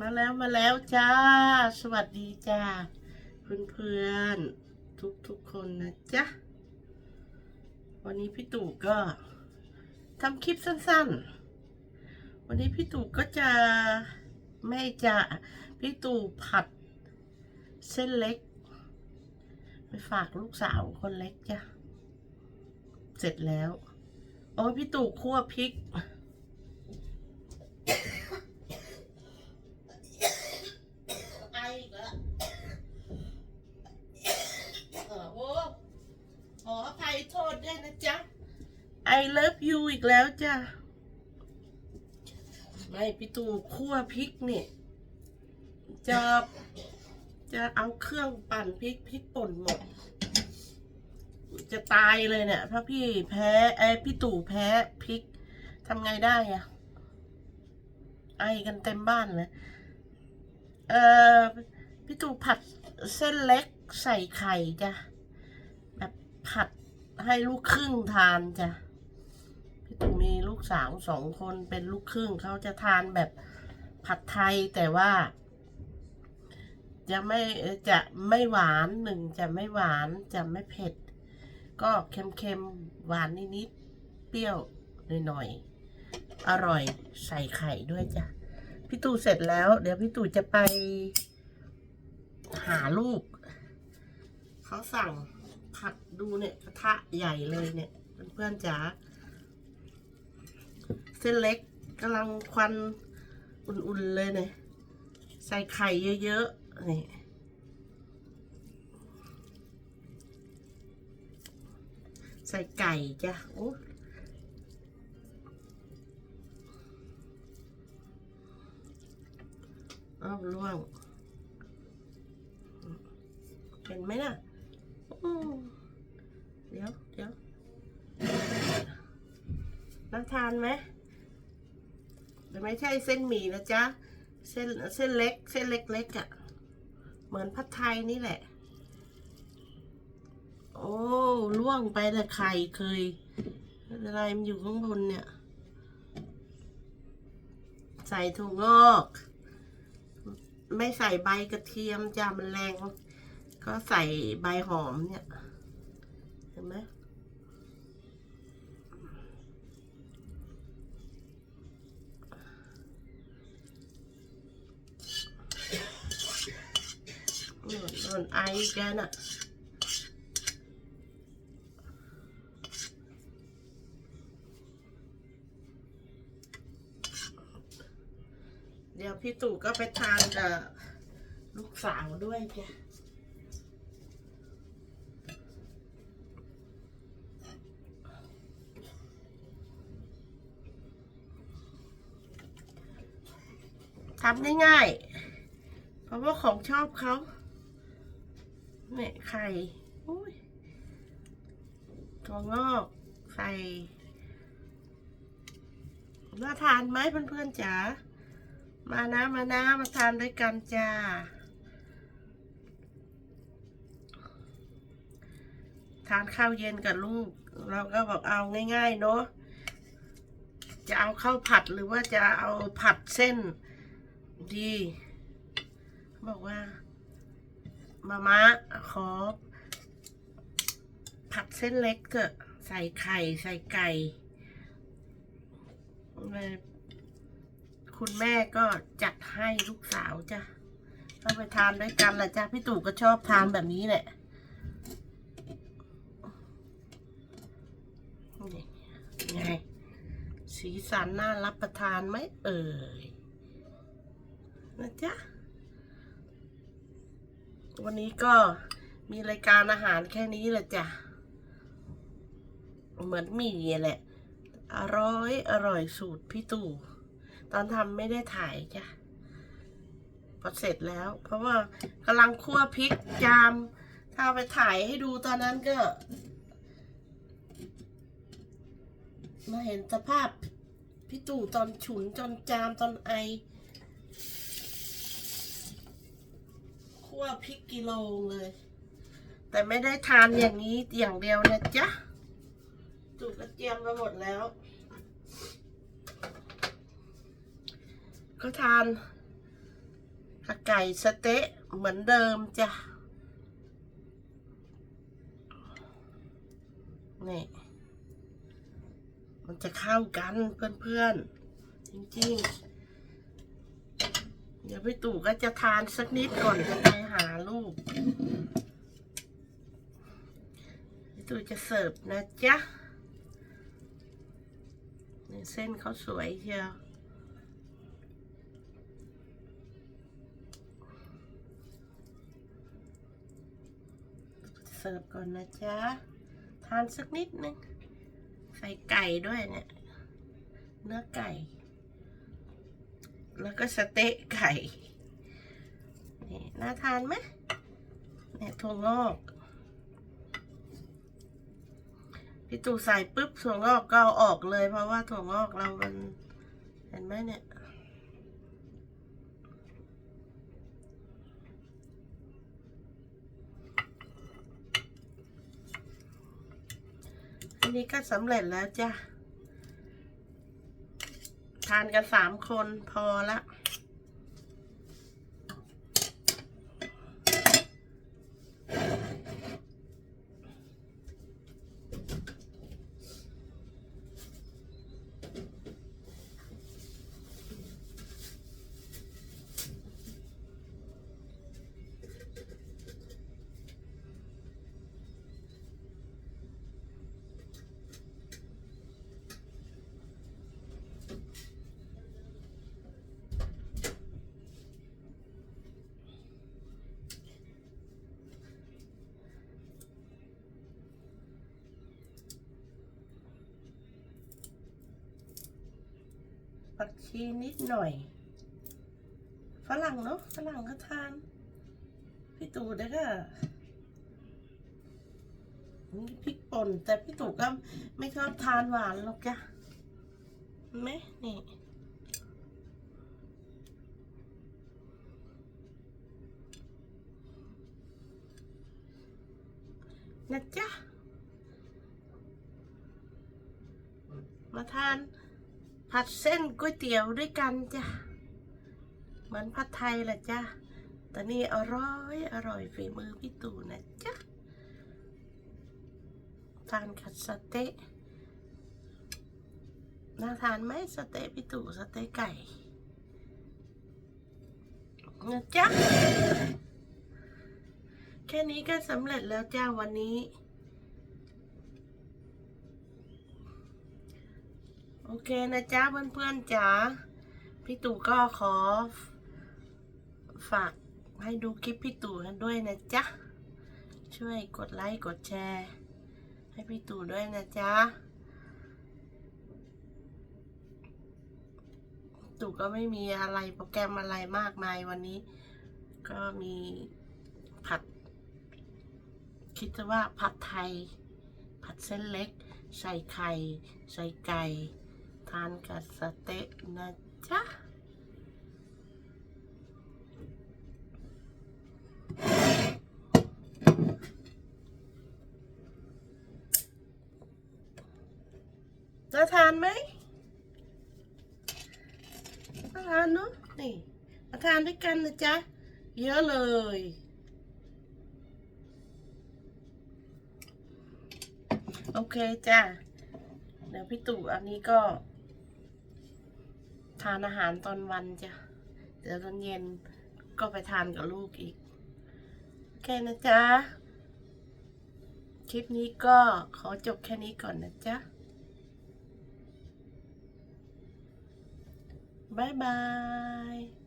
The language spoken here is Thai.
มาแล้วมาแล้วจ้า สวัสดีจ้า เพื่อนๆทุกทุกคนนะจ๊ะ วันนี้พี่ตู่ก็ทำคลิปสั้นๆ วันนี้พี่ตู่ก็จะไม่จะพี่ตู่ผัดเส้นเล็ก ไปฝากลูกสาวคนเล็กจ้ะ เสร็จแล้ว โอ้ยพี่ตู่คั่วพริก ไออีกแล้วเออโอ้ขออภัยโทษด้วยนะจ๊ะ I love you อีกแล้วจ้ะ ไม่พี่ตู่คั่วพริกเนี่ยจะจะเอาเครื่องปั่นพริกพริกป่นหมด จะตายเลยเนี่ยเพราะพี่แพ้ไอพี่ตู่แพ้พริกทำไงได้อะไอกันเต็มบ้านเลยเอ่อพี่ตู่ผัดเส้นเล็กใส่ไข่จ้ะ แบบผัดให้ลูกครึ่งทานจ้ะ สาวสองคนเป็นลูกครึ่งเขาจะทานแบบผัดไทยแต่ว่า จะไม่จะไม่หวานหนึ่งจะไม่หวานจะไม่เผ็ด ก็เค็มๆ หวานนิดๆ เปรี้ยวหน่อยๆ อร่อยใส่ไข่ด้วยจ้ะ พี่ตู่เสร็จแล้ว เดี๋ยวพี่ตู่จะไปหาลูก เขาสั่งผัดดูเนี่ยกระทะใหญ่เลยเนี่ยเพื่อนๆจ๋า เส้นเล็กกำลังควันอุ่นๆเลยเนี่ยใส่ไข่เยอะๆนี่ใส่ไก่จ้ะโอ้อ้าวล่วงเห็นไหมน่ะเดี๋ยวเดี๋ยวน่าทานไหม ไม่ใช่เส้นหมี่นะจ๊ะ เส้นเส้นเล็ก เส้นเล็กๆอะ่ะ เหมือนผัดไทยนี่แหละ โอ้ล่วงไปแต่ไข่เคย อะไรมันอยู่ข้างบนเนี่ย ใส่ถั่วงอก ไม่ใส่ใบกระเทียมจ้ามันแรง ก็ใส่ใบหอมเนี่ย เห็นไหม โน่นไอแกน่ะเดี๋ยวพี่ตู่ก็ไปทานกับลูกสาวด้วยจ้ะทำง่ายๆ เพราะว่าของชอบเขา เนี่ยไข่ถั่วงอกใส่น่าทานไหมเพื่อนๆจ๋า มานะมานะมาทานด้วยกันจ้า ทานข้าวเย็นกับลูก เราก็บอกเอาง่ายๆเนาะ จะเอาข้าวผัดหรือว่าจะเอาผัดเส้นดี บอกว่า มาม่าขอ ผัดเส้นเล็กเถอะใส่ไข่ใส่ไก่ คุณแม่ก็จัดให้ลูกสาวจ้ะก็ไปทานด้วยกันแหละจ้ะพี่ตู่ก็ชอบทานแบบนี้แหละไงสีสันน่ารับประทานไหมเอ่ยนะจ๊ะ วันนี้ก็มีรายการอาหารแค่นี้แหละจ้ะ เหมือนหมีแหละ อร่อยอร่อยสูตรพี่ตู่ ตอนทำไม่ได้ถ่ายจ้ะ พอเสร็จแล้ว เพราะว่ากำลังคั่วพริกจาม ถ้าไปถ่ายให้ดูตอนนั้นก็ มาเห็นสภาพพี่ตู่ตอนฉุนจนจามตอนไอ คั่วพริกกิโลเลย แต่ไม่ได้ทานอย่างนี้อย่างเดียวนะจ๊ะตู่ก็เตรียมมาหมดแล้ว ก็ทานผักไก่สะเต๊ะเหมือนเดิมจ้ะนี่มันจะเข้ากันเพื่อนๆ จริงๆเดี๋ยวพี่ตู่ก็จะทานสักนิดก่อนจะไปหาลูก พี่ตู่จะเสิร์ฟนะจ๊ะเส้นเขาสวยเชียวเสิร์ฟก่อนนะจ๊ะ ทานสักนิดนึง ใส่ไก่ด้วยเนี่ย เนื้อไก่ แล้วก็สเต๊ะไก่นี่น่าทานไหมเนี่ยถั่วงอก พี่ตู่ใส่ปุ๊บถั่วงอกก็เอาออกเลย เพราะว่าถั่วงอกเรามันเห็นไหมเนี่ยอันนี้ก็สำเร็จแล้วจ้ะานกันสามคนพอละ ผักชีนิดหน่อย ฝรั่งเนาะฝรั่งก็ทาน พี่ตู่ได้ก็นี่พริกป่นแต่พี่ตู่ก็ไม่ชอบทานหวานหรอกจ้ะไหมนี่นะจ๊ะมาทาน ผัดเส้นก๋วยเตี๋ยวด้วยกันจ้ะ เหมือนผัดไทยแหละจ้ะ แต่นี่อร่อยอร่อยฝีมือพี่ตู่นะจ๊ะทานขัดสเต๊ะน่าทานไหมสเต๊ะพี่ตู่สเต๊ะไก่นะจ๊ะ แค่นี้ก็สำเร็จแล้วจ้าวันนี้ โอเคนะจ๊ะเพื่อนๆจ๋าพี่ตู่ก็ขอ ฝากให้ดูคลิปพี่ตู่กันด้วยนะจ๊ะ ช่วยกดไลค์กดแชร์ ให้พี่ตู่ด้วยนะจ๊ะ ตู่ก็ไม่มีอะไรโปรแกรมอะไรมากมายวันนี้ ก็มีผัด คิดว่าผัดไทย ผัดเส้นเล็ก ใส่ไข่ ใส่ไก่ ทานกับสเต๊ะนะจ๊ะจะทานไหมน่าทานเนาะนี่มาทานด้วยกันนะจ๊ะ เยอะเลยโอเคจ้ะ เดี๋ยวพี่ตู่อันนี้ก็ ทานอาหารตอนวันจ้ะ เดี๋ยวตอนเย็นก็ไปทานกับลูกอีก โอเคนะจ๊ะ คลิปนี้ก็ขอจบแค่นี้ก่อนนะจ๊ะบ๊ายบาย